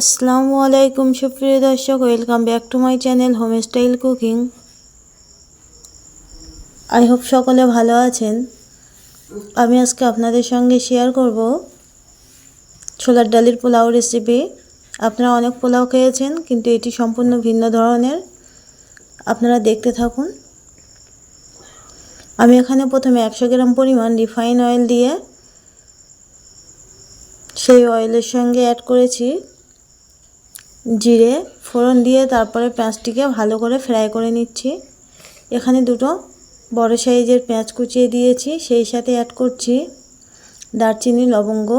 আসসালামু আলাইকুম, সুপ্রিয় দর্শক welcome back to my channel home style cooking I hope সকলে ভালো আছেন। আমি আজকে আপনাদের সঙ্গে শেয়ার করব ছোলার ডালের পোলাও রেসিপি আপনারা অনেক পোলাও খেয়েছেন, কিন্তু এটি সম্পূর্ণ ভিন্ন ধরনের। আপনারা দেখতে থাকুন। আমি এখানে প্রথমে একশো গ্রাম পরিমাণ রিফাইন অয়েল দিয়ে সেই অয়েলের সঙ্গে অ্যাড করেছি। জিরে ফোড়ন দিয়ে তারপরে পেঁয়াজটিকে ভালো করে ফ্রাই করে নিচ্ছি। এখানে দুটো বড় সাইজের পেঁয়াজ কুচিয়ে দিয়েছি, সেই সাথে অ্যাড করছি দারচিনি, লবঙ্গ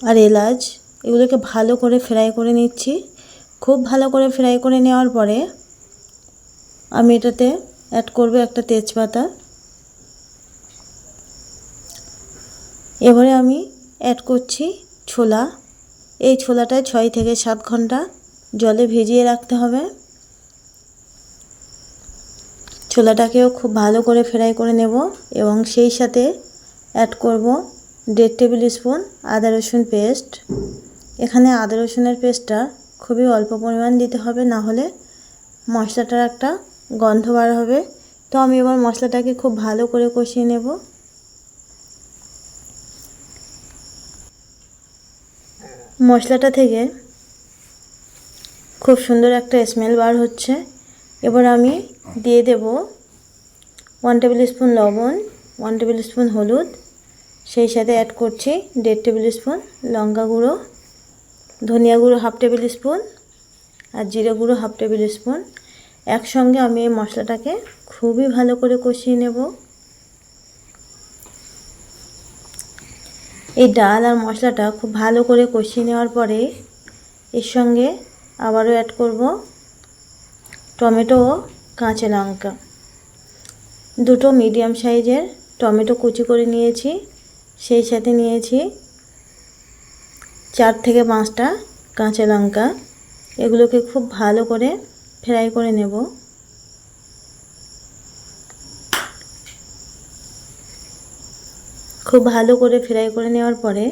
আর এলাচ। এগুলোকে ভালো করে ফ্রাই করে নিচ্ছি। খুব ভালো করে ফ্রাই করে নেওয়ার পরে আমি এটাতে অ্যাড করব একটা তেজপাতা। এবারে আমি অ্যাড করছি ছোলা। এই ছোলাটা ছয় থেকে সাত ঘণ্টা জলে ভিজিয়ে রাখতে হবে। ছোলাটাকেও খুব ভালো করে ফ্রাই করে নেব এবং সেই সাথে অ্যাড করব দেড় টেবিল স্পুন আদা রসুন পেস্ট। এখানে আদা রসুনের পেস্টটা খুবই অল্প পরিমাণ দিতে হবে, না হলে মশলাটার একটা গন্ধ বার হবে। তো আমি এবার মশলাটাকে খুব ভালো করে কষিয়ে নেব। মশলাটা থেকে খুব সুন্দর একটা স্মেল বার হচ্ছে। এবার আমি দিয়ে দেব ওয়ান টেবিল স্পুন লবণ ওয়ান টেবিল স্পুন হলুদ, সেই সাথে অ্যাড করছি দেড় টেবিল স্পুন লঙ্কা গুঁড়ো, ধনিয়া গুঁড়ো হাফ টেবিল স্পুন আর জিরে গুঁড়ো হাফ টেবিল স্পুন একসঙ্গে আমি এই মশলাটাকে খুবই ভালো করে কষিয়ে নেব। এই ডাল আর মশলাটা খুব ভালো করে কষিয়ে নেওয়ার পরে এর সঙ্গে আবারও অ্যাড করব টমেটো ও কাঁচা লঙ্কা। দুটো মিডিয়াম সাইজের টমেটো কুচি করে নিয়েছি, সেই সাথে নিয়েছি চার থেকে পাঁচটা কাঁচা লঙ্কা। এগুলোকে খুব ভালো করে ফ্রাই করে নেব। খুব ভালো করে ফ্রাই করে নেওয়ার পরে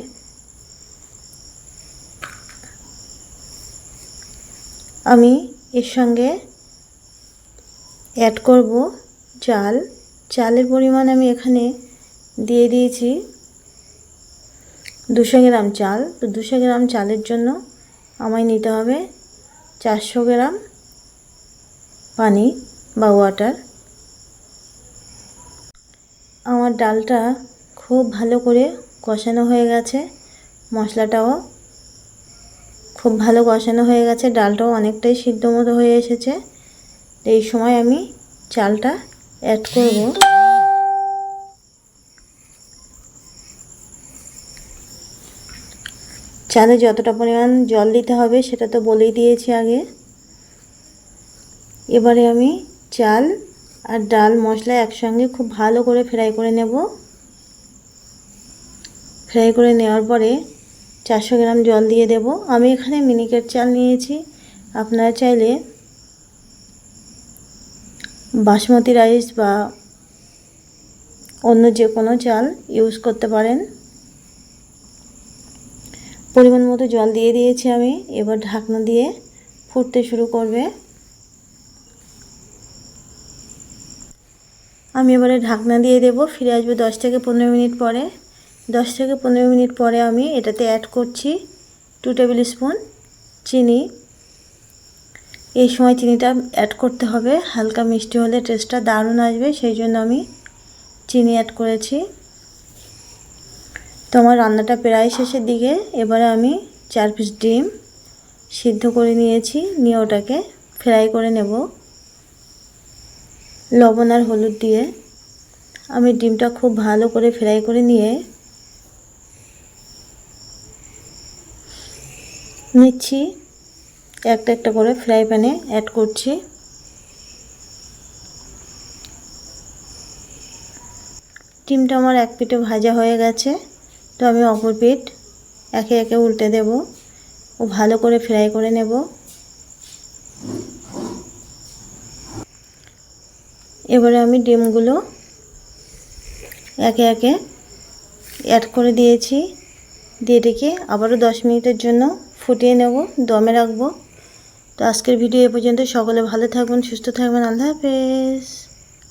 আমি এর সঙ্গে অ্যাড করব চাল। চালের পরিমাণ আমি এখানে দিয়ে দিয়েছি দুশো গ্রাম চাল। তো দুশো গ্রাম চালের জন্য আমায় নিতে হবে চারশো গ্রাম পানি বা ওয়াটার আমার ডালটা খুব ভালো করে কষানো হয়ে গেছে। মশলাটাও খুব ভালো কষানো হয়ে গেছে। ডালটাও অনেকটাই সিদ্ধ মতো হয়ে এসেছে। এই সময় আমি চালটা অ্যাড করব। চালে যতটা পরিমাণ জল দিতে হবে সেটা তো বলেই দিয়েছি আগে। এবারে আমি চাল আর ডাল মশলা একসঙ্গে খুব ভালো করে ফ্রাই করে নেব। ফ্রাই করে নেওয়ার পরে চারশো গ্রাম জল দিয়ে দেব। আমি এখানে মিনিকেট চাল নিয়েছি। আপনারা চাইলে বাসমতি রাইস বা অন্য যে কোনো চাল ইউজ করতে পারেন। পরিমাণ মতো জল দিয়ে দিয়েছি আমি। এবার ঢাকনা দিয়ে ফুটতে শুরু করবে। আমি এবারে ঢাকনা দিয়ে দেব। ফিরে আসব দশ থেকে পনেরো মিনিট পরে। দশ থেকে পনেরো মিনিট পরে আমি এটাতে অ্যাড করছি টু টেবিল স্পুন চিনি। এই সময় চিনিটা অ্যাড করতে হবে। হালকা মিষ্টি হলে টেস্টটা দারুণ আসবে, সেই জন্য আমি চিনি অ্যাড করেছি। তো আমার রান্নাটা প্রায় শেষের দিকে। এবারে আমি চার পিস ডিম সিদ্ধ করে নিয়েছি, নিয়ে ওটাকে ফ্রাই করে নেব। লবণ আর হলুদ দিয়ে। আমি ডিমটা খুব ভালো করে ফ্রাই করে নিয়ে নিচ্ছি। একটা একটা করে ফ্রাই প্যানে অ্যাড করছি। ডিমটা আমার এক পিঠে ভাজা হয়ে গেছে, তো আমি অপর পিঠ একে একে উল্টে দেব ও ভালো করে ফ্রাই করে নেব। এবারে আমি ডিমগুলো একে একে অ্যাড করে দিয়েছি। দিয়ে রেখে আবারও দশ মিনিটের জন্য ফুটিয়ে নেব, দমে রাখব। তো আজকের ভিডিও এ পর্যন্ত সকলে ভালো থাকবেন, সুস্থ থাকবেন। আল্লাহ হাফেজ।